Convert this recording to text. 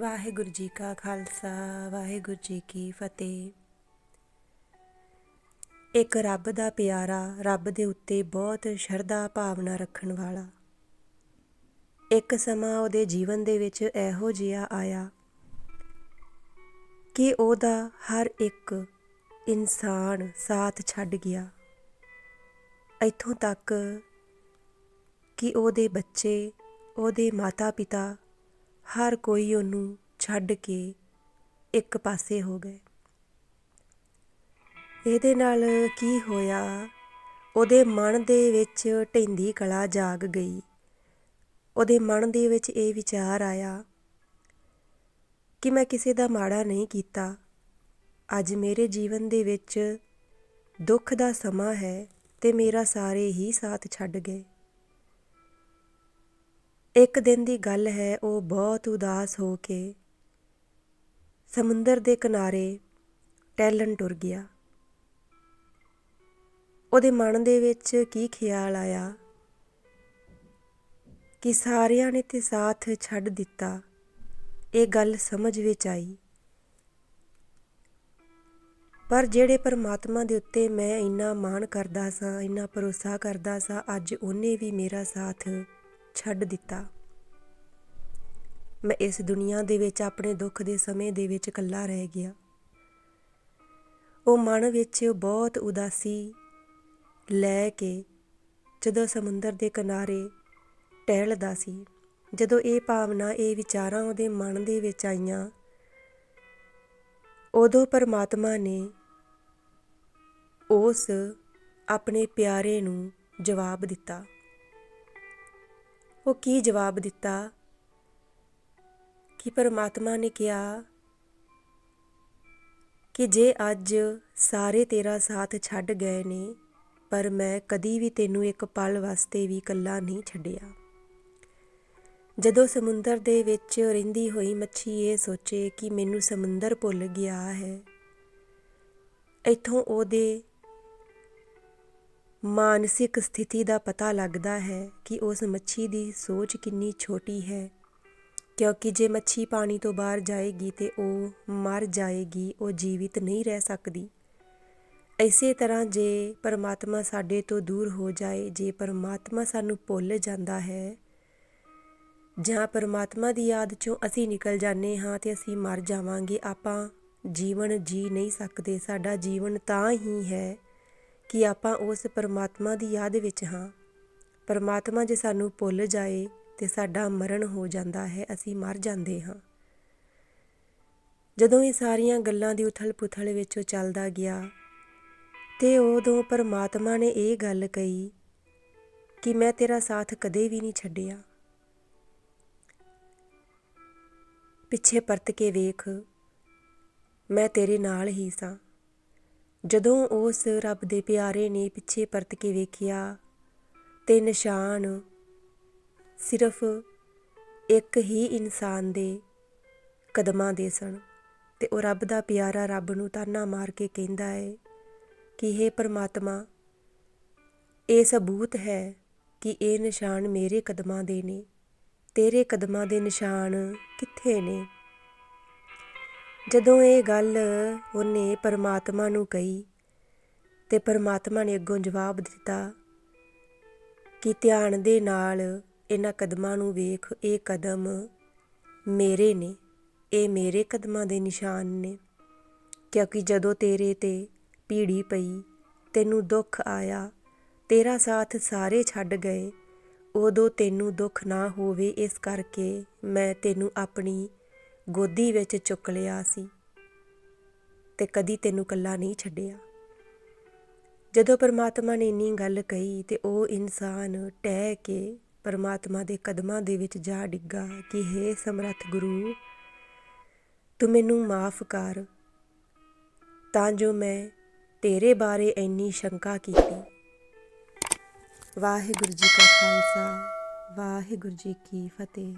ਵਾਹਿਗੁਰੂ ਜੀ ਕਾ ਖਾਲਸਾ, ਵਾਹਿਗੁਰੂ ਜੀ ਕੀ ਫਤਿਹ। ਇੱਕ ਰੱਬ ਦਾ ਪਿਆਰਾ, ਰੱਬ ਦੇ ਉੱਤੇ ਬਹੁਤ ਸ਼ਰਧਾ ਭਾਵਨਾ ਰੱਖਣ ਵਾਲਾ। ਇੱਕ ਸਮਾਂ ਉਹਦੇ ਜੀਵਨ ਦੇ ਵਿੱਚ ਇਹੋ ਜਿਹਾ ਆਇਆ ਕਿ ਉਹਦਾ ਹਰ ਇੱਕ ਇਨਸਾਨ ਸਾਥ ਛੱਡ ਗਿਆ। ਇੱਥੋਂ ਤੱਕ ਕਿ ਉਹਦੇ ਬੱਚੇ, ਉਹਦੇ ਮਾਤਾ-ਪਿਤਾ ਹਰ ਕੋਈ ਉਹਨੂੰ ਛੱਡ ਕੇ ਇੱਕ ਪਾਸੇ ਹੋ ਗਏ। ਇਹਦੇ ਨਾਲ ਕੀ ਹੋਇਆ? ਉਹਦੇ ਮਨ ਦੇ ਵਿੱਚ ਢਿੰਦੀ ਕਲਾ ਜਾਗ ਗਈ। ਉਹਦੇ ਮਨ ਦੇ ਵਿੱਚ ਇਹ ਵਿਚਾਰ ਆਇਆ ਕਿ ਮੈਂ ਕਿਸੇ ਦਾ ਮਾੜਾ ਨਹੀਂ ਕੀਤਾ। ਅੱਜ ਮੇਰੇ ਜੀਵਨ ਦੇ ਵਿੱਚ ਦੁੱਖ ਦਾ ਸਮਾਂ ਹੈ ਤੇ ਮੇਰਾ ਸਾਰੇ ਹੀ ਸਾਥ ਛੱਡ ਗਏ। ਇੱਕ ਦਿਨ ਦੀ ਗੱਲ ਹੈ, ਉਹ ਬਹੁਤ ਉਦਾਸ ਹੋ ਕੇ ਸਮੁੰਦਰ ਦੇ ਕਿਨਾਰੇ ਟੈਲਨ ਟੁਰ ਗਿਆ। ਉਹਦੇ ਮਨ ਦੇ ਵਿੱਚ ਕੀ ਖਿਆਲ ਆਇਆ? ਕਿ ਸਾਰਿਆਂ ਨੇ ਤੇ ਸਾਥ ਛੱਡ ਦਿੱਤਾ, ਇਹ ਗੱਲ ਸਮਝ ਵਿੱਚ ਆਈ। ਪਰ ਜਿਹੜੇ ਪਰਮਾਤਮਾ ਦੇ ਉੱਤੇ ਮੈਂ ਇੰਨਾ ਮਾਣ ਕਰਦਾ ਸਾਂ, ਇੰਨਾ ਭਰੋਸਾ ਕਰਦਾ ਸਾਂ, ਅੱਜ ਉਹਨੇ ਵੀ ਮੇਰਾ ਸਾਥ ਛੱਡ ਦਿੱਤਾ। ਮੈਂ ਇਸ ਦੁਨੀਆ ਦੇ ਵਿੱਚ ਆਪਣੇ ਦੁੱਖ ਦੇ ਸਮੇਂ ਦੇ ਵਿੱਚ ਇਕੱਲਾ ਰਹਿ ਗਿਆ। ਉਹ ਮਨ ਵਿੱਚ ਬਹੁਤ ਉਦਾਸੀ ਲੈ ਕੇ ਜਦੋਂ ਸਮੁੰਦਰ ਦੇ ਕਿਨਾਰੇ ਟਹਿਲਦਾ ਸੀ, ਜਦੋਂ ਇਹ ਭਾਵਨਾ ਇਹ ਵਿਚਾਰਾਂ ਉਹਦੇ ਮਨ ਦੇ ਵਿੱਚ ਆਈਆਂ, ਉਦੋਂ ਪਰਮਾਤਮਾ ਨੇ ਉਸ ਆਪਣੇ ਪਿਆਰੇ ਨੂੰ ਜਵਾਬ ਦਿੱਤਾ। ਉਹ ਕੀ ਜਵਾਬ ਦਿੱਤਾ? ਕਿ ਪਰਮਾਤਮਾ ਨੇ ਕਿਹਾ ਕਿ ਜੇ ਅੱਜ ਸਾਰੇ ਤੇਰਾ ਸਾਥ ਛੱਡ ਗਏ ਨੇ, ਪਰ ਮੈਂ ਕਦੀ ਵੀ ਤੈਨੂੰ ਇੱਕ ਪਲ ਵਾਸਤੇ ਵੀ ਇਕੱਲਾ ਨਹੀਂ ਛੱਡਿਆ। ਜਦੋਂ ਸਮੁੰਦਰ ਦੇ ਵਿੱਚ ਰਹਿੰਦੀ ਹੋਈ ਮੱਛੀ ਇਹ ਸੋਚੇ ਕਿ ਮੈਨੂੰ ਸਮੁੰਦਰ ਭੁੱਲ ਗਿਆ ਹੈ, ਇਥੋਂ ਉਹਦੇ ਮਾਨਸਿਕ ਸਥਿਤੀ ਦਾ ਪਤਾ ਲੱਗਦਾ ਹੈ ਕਿ ਉਸ ਮੱਛੀ ਦੀ ਸੋਚ ਕਿੰਨੀ ਛੋਟੀ ਹੈ। ਕਿਉਂਕਿ ਜੇ ਮੱਛੀ ਪਾਣੀ ਤੋਂ ਬਾਹਰ ਜਾਏਗੀ ਤੇ ਉਹ ਮਰ ਜਾਏਗੀ, ਉਹ ਜੀਵਿਤ ਨਹੀਂ ਰਹਿ ਸਕਦੀ। ਇਸੇ ਤਰ੍ਹਾਂ ਜੇ ਪਰਮਾਤਮਾ ਸਾਡੇ ਤੋਂ ਦੂਰ ਹੋ ਜਾਏ, ਜੇ ਪਰਮਾਤਮਾ ਸਾਨੂੰ ਭੁੱਲ ਜਾਂਦਾ ਹੈ, ਜਾਂ ਪਰਮਾਤਮਾ ਦੀ ਯਾਦ ਚੋਂ ਅਸੀਂ ਨਿਕਲ ਜਾਂਦੇ ਹਾਂ ਤੇ ਅਸੀਂ ਮਰ ਜਾਵਾਂਗੇ, ਆਪਾਂ ਜੀਵਨ ਜੀ ਨਹੀਂ ਸਕਦੇ, ਸਾਡਾ ਜੀਵਨ ਤਾਂ ਹੀ ਹੈ ਕਿ ਆਪਾਂ ਉਸ ਪਰਮਾਤਮਾ ਦੀ ਯਾਦ ਵਿੱਚ ਹਾਂ। ਪਰਮਾਤਮਾ ਜੇ ਸਾਨੂੰ ਭੁੱਲ ਜਾਏ ਤੇ ਸਾਡਾ ਮਰਨ ਹੋ ਜਾਂਦਾ ਹੈ, ਅਸੀਂ ਮਰ ਜਾਂਦੇ ਹਾਂ। ਜਦੋਂ ਇਹ ਸਾਰੀਆਂ ਗੱਲਾਂ ਦੀ ਉਥਲ-ਪੁਥਲ ਵਿੱਚ ਚੱਲਦਾ ਗਿਆ ਤੇ ਉਦੋਂ ਪਰਮਾਤਮਾ ਨੇ ਇਹ ਗੱਲ ਕਹੀ ਕਿ ਮੈਂ ਤੇਰਾ ਸਾਥ ਕਦੇ ਵੀ ਨਹੀਂ ਛੱਡਿਆ। ਪਿੱਛੇ ਪਰਤ ਕੇ ਵੇਖ, ਮੈਂ ਤੇਰੇ ਨਾਲ ਹੀ ਸਾਂ। ਜਦੋਂ ਉਸ ਰੱਬ ਦੇ ਪਿਆਰੇ ਨੇ ਪਿੱਛੇ ਪਰਤ ਕੇ ਵੇਖਿਆ ਤੇ ਨਿਸ਼ਾਨ ਸਿਰਫ ਇੱਕ ਹੀ ਇਨਸਾਨ ਦੇ ਕਦਮਾਂ ਦੇ ਸਨ ਤੇ ਉਹ ਰੱਬ ਦਾ ਪਿਆਰਾ ਰੱਬ ਨੂੰ ਤਾਨਾ ਮਾਰ ਕੇ ਕਹਿੰਦਾ ਹੈ ਕਿ हे ਪਰਮਾਤਮਾ, ਇਹ ਸਬੂਤ ਹੈ ਕਿ ਇਹ ਨਿਸ਼ਾਨ ਮੇਰੇ ਕਦਮਾਂ ਦੇ ਨੇ। ਤੇਰੇ ਕਦਮਾਂ ਦੇ ਨਿਸ਼ਾਨ ਕਿੱਥੇ ਨੇ? ਜਦੋਂ ਇਹ ਗੱਲ ਉਹਨੇ ਪਰਮਾਤਮਾ ਨੂੰ ਕਹੀ ਤੇ ਪਰਮਾਤਮਾ ਨੇ ਅੱਗੋਂ ਜਵਾਬ ਦਿੱਤਾ ਕਿ ਧਿਆਨ ਦੇ ਨਾਲ ਇਹਨਾਂ ਕਦਮਾਂ ਨੂੰ ਵੇਖ, ਇਹ ਕਦਮ ਮੇਰੇ ਨੇ, ਇਹ ਮੇਰੇ ਕਦਮਾਂ ਦੇ ਨਿਸ਼ਾਨ ਨੇ। ਕਿਉਂਕਿ ਜਦੋਂ ਤੇਰੇ ਤੇ ਪੀੜੀ ਪਈ, ਤੈਨੂੰ ਦੁੱਖ ਆਇਆ, ਤੇਰਾ ਸਾਥ ਸਾਰੇ ਛੱਡ ਗਏ, ਉਦੋਂ ਤੈਨੂੰ ਦੁੱਖ ਨਾ ਹੋਵੇ, ਇਸ ਕਰਕੇ ਮੈਂ ਤੈਨੂੰ ਆਪਣੀ ਗੋਦੀ ਵਿੱਚ ਚੁੱਕ ਲਿਆ ਸੀ ਤੇ ਕਦੀ ਤੈਨੂੰ ਕੱਲਾ ਨਹੀਂ ਛੱਡਿਆ। ਜਦੋਂ ਪਰਮਾਤਮਾ ਨੇ ਇੰਨੀ ਗੱਲ ਕਹੀ ਤੇ ਉਹ ਇਨਸਾਨ ਟਹਿ ਕੇ ਪਰਮਾਤਮਾ ਦੇ ਕਦਮਾਂ ਦੇ ਵਿੱਚ ਜਾ ਡਿੱਗਾ ਕਿ हे ਸਮਰੱਥ ਗੁਰੂ, ਤੂੰ ਮੈਨੂੰ ਮਾਫ ਕਰ। ਤਾਂ ਜੋ ਮੈਂ ਤੇਰੇ ਬਾਰੇ ਇੰਨੀ ਸ਼ੰਕਾ ਕੀਤੀ। ਵਾਹਿਗੁਰੂ ਜੀ ਕਾ ਖਾਲਸਾ, ਵਾਹਿਗੁਰੂ ਜੀ ਕੀ ਫਤਿਹ।